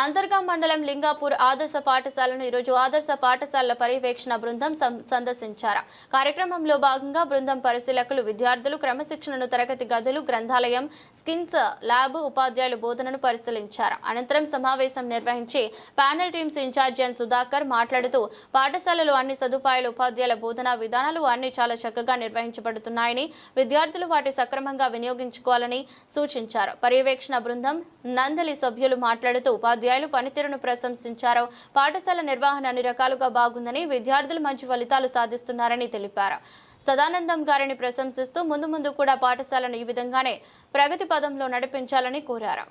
అంతర్గా మండలం లింగాపూర్ ఆదర్శ పాఠశాలను ఈరోజు ఆదర్శ పాఠశాలల పర్యవేక్షణ బృందం సందర్శించారు. కార్యక్రమంలో భాగంగా బృందం పరిశీలకులు విద్యార్థులు క్రమశిక్షణను తరగతి గదులు గ్రంథాలయం స్కిన్స్ ల్యాబ్ ఉపాధ్యాయులు బోధనను పరిశీలించారు. అనంతరం సమావేశం నిర్వహించి panel teams incharge N Sudhakar మాట్లాడుతూ పాఠశాలలో అన్ని సదుపాయాలు ఉపాధ్యాయుల బోధనా విధానాలు అన్ని చాలా చక్కగా నిర్వహించబడుతున్నాయని విద్యార్థులు వాటి సక్రమంగా వినియోగించుకోవాలని సూచించారు. పర్యవేక్షణ బృందం నందలి సభ్యులు మాట్లాడుతూ ఉపాధ్యాయులు పనితీరును ప్రశంసించారు. పాఠశాల నిర్వహణ అన్ని రకాలుగా బాగుందని విద్యార్థులు మంచి ఫలితాలు సాధిస్తున్నారని తెలిపారు. సదానందం గారిని ప్రశంసిస్తూ ముందు ముందు కూడా పాఠశాలను ఈ విధంగానే ప్రగతి పదంలో నడిపించాలని కోరారు.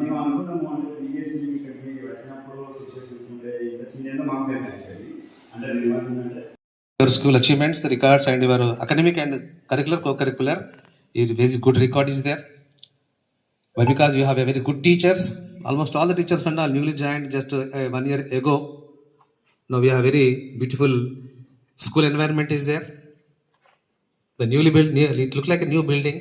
మేము అనుకున్నాము అంటే ప్రీవియస్ ఇక్కడికి వచ్చినప్పుడు సిచ్యువేషన్ ఉంటే ఇంత చిన్న మాకు తెలుసు యాక్చువల్లీ అంటే నేను your school achievements, the records, and your academic and curricular, co-curricular. Your very good record is there. Why? Because you have a very good teachers. Almost all the teachers and all newly joined just uh, one year ago. Now we have very beautiful school environment is there. The newly built, new, it look like a new building.